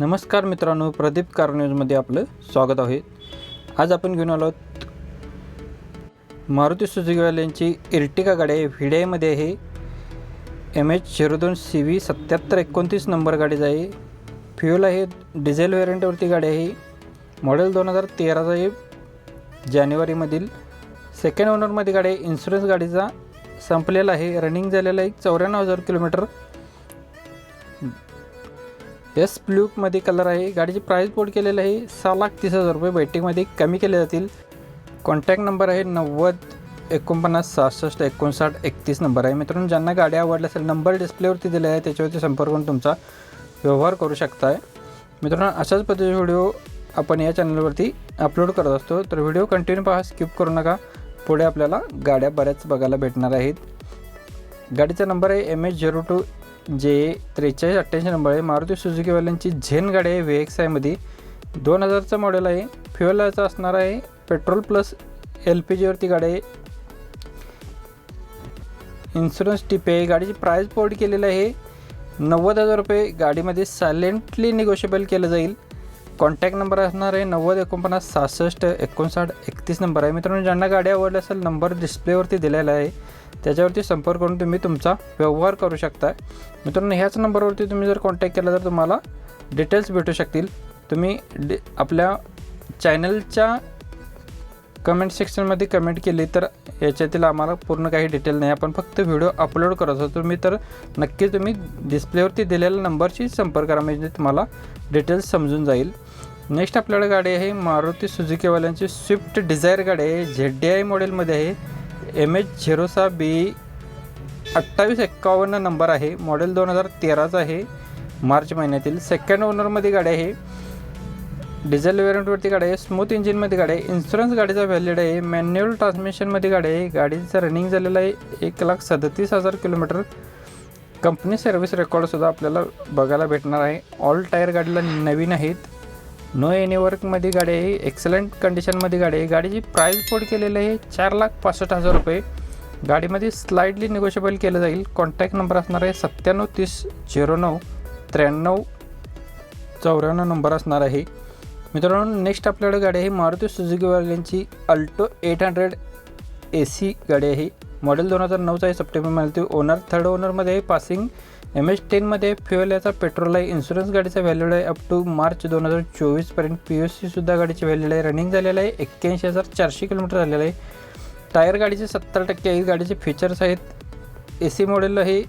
नमस्कार मित्रांनो प्रदीप कार न्यूजमध्ये आपलं स्वागत आहे. आज आपण घेऊन आलो आहोत मारुती सुजुकीवाल्यांची इर्टिका गाडी आहे. व्हिडिआयमध्ये आहे. एम एच झिरो दोन सी व्ही सत्याहत्तर एकोणतीस नंबर गाडीच आहे. फ्युल आहे डिझेल व्हेरियंटवरती गाडी आहे. मॉडेल दोन हजार तेराचा आहे. जानेवारीमधील सेकंड ओनरमध्ये गाडी आहे. इन्शुरन्स गाडीचा संपलेला आहे. रनिंग झालेला आहे. चौऱ्याण्णव हजार किलोमीटर एस ब्ल्यूमध्ये कलर आहे. गाडीची प्राईस बोर्ड केलेलं आहे. सहा लाख तीस हजार रुपये बैठकीमध्ये कमी केले जातील. कॉन्टॅक्ट नंबर आहे नव्वद एकोणपन्नास सहासष्ट एकोणसाठ एकतीस नंबर आहे. मित्रांनो ज्यांना गाड्या आवडल्या असेल नंबर डिस्प्लेवरती दिले आहे त्याच्यावरती संपर्क करून तुमचा व्यवहार करू शकताय. मित्रांनो अशाच पद्धतीचे व्हिडिओ आपण या चॅनलवरती अपलोड करत असतो. तर व्हिडिओ कंटिन्यू पहा स्किप करू नका. पुढे आपल्याला गाड्या बऱ्याच बघायला भेटणार आहेत. गाडीचा नंबर आहे एम एच झिरो टू जे त्रेचाळीस अठ्ठ्याऐंशी नंबर आहे मारुती सुझुकीवाल्यांची झेन गाडी आहे व्ही एक्स आयमध्ये दोन हजारचं मॉडेल आहे. फ्युअलचं असणार आहे पेट्रोल प्लस एल पी जीवरती गाडी आहे. इन्शुरन्स टिप आहे. गाडीची प्राईस पोर्ट केलेलं आहे. नव्वद हजार रुपये गाडीमध्ये सायलेंटली निगोशिएबल केलं जाईल. कॉन्टॅक्ट नंबर असणार आहे नव्वद एकोणपन्नास सहासष्ट एकोणसाठ एकतीस नंबर आहे. मित्रांनो ज्यांना गाडी आवडली असेल नंबर डिस्प्लेवरती दिलेला आहे. त्याच्यावरती संपर्क करून तुम्ही तुमचा व्यवहार करू शकता मित्रांनो ह्याच नंबरवरती तुम्ही जर कॉन्टॅक्ट केला तर तुम्हाला डिटेल्स भेटू शकतील. तुम्ही डि आपल्या चॅनलच्या कमेंट सेक्शनमध्ये कमेंट केली तर याच्यातील आम्हाला पूर्ण काही डिटेल नाही. आपण फक्त व्हिडिओ अपलोड करत असतो तुम्ही तर नक्की तुम्ही डिस्प्लेवरती दिलेल्या नंबरशी संपर्क करा म्हणजे तुम्हाला डिटेल्स समजून जाईल. नेक्स्ट आपल्याकडे गाडी आहे मारुती सुझुकीवाल्यांची स्विफ्ट डिझायर गाडी आहे. झेड डी आय मॉडेलमध्ये आहे. एम एच झिरो सहा बी अठ्ठावीस एक्कावन्न नंबर आहे. मॉडेल दोन हजार तेराचा आहे. मार्च महिन्यातील सेकंड ओनरमध्ये गाडी आहे. डिझेल वेरियंटवरती गाडी आहे. स्मूथ इंजिनमध्ये गाडी आहे. इन्शुरन्स गाडीचा व्हॅलिड आहे. मॅन्युअल ट्रान्समिशनमध्ये गाडी आहे. गाडीचं रनिंग झालेलं आहे. एक लाख सदतीस हजार किलोमीटर. कंपनी सर्व्हिस रेकॉर्डसुद्धा आपल्याला बघायला भेटणार आहे. ऑल टायर गाडीला नवीन आहेत. नो एनी वर्कमध्ये गाडी आहे एक्सलंट कंडिशनमध्ये गाडी आहे. गाडीची प्राईस पोड केलेली आहे चार लाख पासष्ट हजार रुपये. गाडीमध्ये स्लाइडली निगोशिएबल केलं जाईल. कॉन्टॅक्ट नंबर असणार आहे सत्त्याण्णव तीस झिरो नऊ त्र्याण्णव चौऱ्याण्णव नंबर असणार आहे. मित्रांनो नेक्स्ट आपल्याकडे गाडी आहे. Maruti सुझुकीवाल्यांची Alto eight hundred A C गाडी आहे. मॉडेल दोन हजार नऊचा आहे सप्टेंबर महिन्यातील ओनर थर्ड ओनरमध्ये पासिंग एम एच टेनमध्ये फ्युएल याचा पेट्रोल आहे इन्शुरन्स गाडीचा व्हॅल्यूड आहे अप टू मार्च दोन हजार चोवीसपर्यंत पी यू सीसुद्धा गाडीची व्हॅल्यूड आहे रनिंग झालेलं आहे एक्क्याऐंशी हजार चारशे किलोमीटर झालेलं आहे. टायर गाडीचे सत्तर टक्के आहेत गाडीचे फीचर्स आहेत. ए सी मॉडेल आहे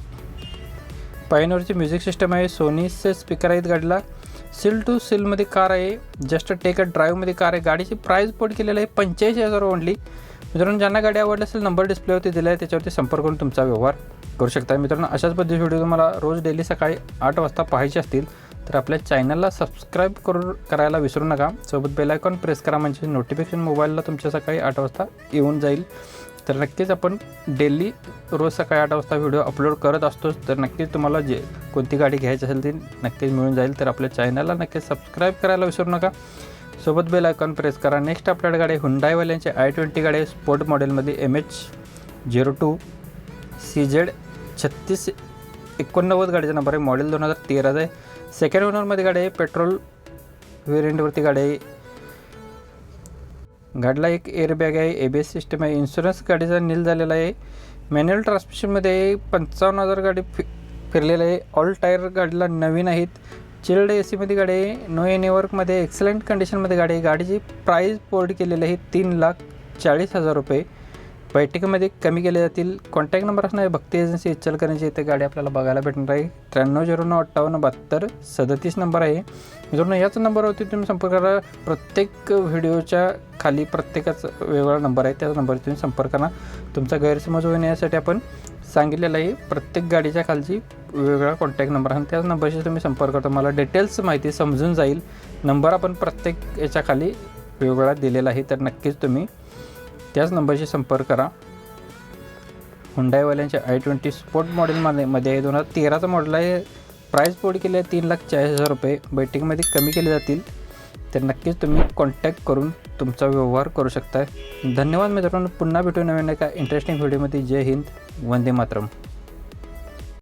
पायनोरची म्युझिक सिस्टम आहे सोनीचे स्पीकर आहेत गाडीला. सिल टू सिलमध्ये कार आहे जस्ट टेक अ ड्राईव्हमध्ये कार आहे गाडीची प्राईस पोट केलेलं आहे पंच्याऐंशी हजार ओनली मित्रांनो ज्यांना गाडी आवडली असेल नंबर डिस्प्लेवरती दिला आहे त्याच्यावरती संपर्क करून तुमचा व्यवहार करू शकता मित्रांनो अशाच पद्धतीचे व्हिडिओ तुम्हाला रोज डेली सकाळी आठ वाजता पाहायचे असतील तर आपल्या चॅनलला सबस्क्राईब करू करायला विसरू नका. सोबत बेलायकॉन प्रेस करा म्हणजे नोटिफिकेशन मोबाईलला तुमच्या सकाळी आठ वाजता येऊन जाईल. तर नक्कीच आपण डेली रोज सकाळी आठ वाजता व्हिडिओ अपलोड करत असतोच. तर नक्कीच तुम्हाला जे कोणती गाडी घ्यायची असेल ती नक्कीच मिळून जाईल. तर आपल्या चॅनलला नक्कीच सबस्क्राईब करायला विसरू नका. सोबत बेल आयकॉन प्रेस करा. नेक्स्ट आपल्याकडे गाडी हुंडाईवाल्यांचे आय ट्वेंटी गाडी आहे. स्पोर्ट मॉडेलमध्ये M H zero two C Z छत्तीस एकोणनव्वद गाडीचा नंबर आहे. मॉडेल दोन हजार तेराचा आहे. सेकंड ओनरमध्ये गाडी आहे. पेट्रोल व्हेरियंटवरती गाडी आहे. गाडीला एक एअरबॅग आहे. ए बी एस सिस्टम आहे. इन्शुरन्स गाडीचा नील झालेला आहे. मॅन्युअल ट्रान्समिशनमध्ये पंचावन्न हजार गाडी फि फिरलेलं आहे. ऑल टायर गाडीला नवीन आहेत. चिल्ड ए सीमध्ये गाडी आहे. नो ए नेवर्कमध्ये एक्सलंट कंडिशनमध्ये गाडी आहे. गाडीची प्राईस पोर्ट केलेली आहे तीन लाख चाळीस हजार रुपये. बैठकीमध्ये कमी केले जातील. कॉन्टॅक्ट नंबर असणारे आहे भक्ती एजन्सी इचलकरंजी इथे गाडी आपल्याला बघायला भेटणार आहे. त्र्याण्णव झिरो नऊ अठ्ठावन्न बहात्तर सदतीस नंबर आहे. मित्रांनो याच नंबरवरती तुम्ही संपर्क करा. प्रत्येक व्हिडिओच्या खाली प्रत्येकाचा वेगळा नंबर आहे. त्याच नंबरवर तुम्ही संपर्क करा. तुमचा गैरसमज होऊ यासाठी आपण सांगितलेलं आहे प्रत्येक गाडीच्या खालची वेगळा कॉन्टॅक्ट नंबर आणि त्याच नंबरशी तुम्ही संपर्क करता मला डिटेल्स माहिती समजून जाईल. नंबर आपण प्रत्येक याच्या खाली वेगळा दिलेला आहे. तर नक्कीच तुम्ही त्याच नंबरशी संपर्क करा. हुंडाईवाल्यांच्या आय ट्वेंटी स्पोर्ट मॉडेलमध्ये मध्ये दोन हजार तेराचं मॉडेल आहे. प्राईस पोड केली आहे तीन लाख चाळीस हजार रुपये. बैठकीमध्ये कमी केले जातील. तर नक्कीच तुम्ही कॉन्टॅक्ट करून तुमचा व्यवहार करू शकता धन्यवाद मित्रांनो. पुन्हा भेटू नवीन एका इंटरेस्टिंग व्हिडिओमध्ये जय हिंद. वंदे मातरम.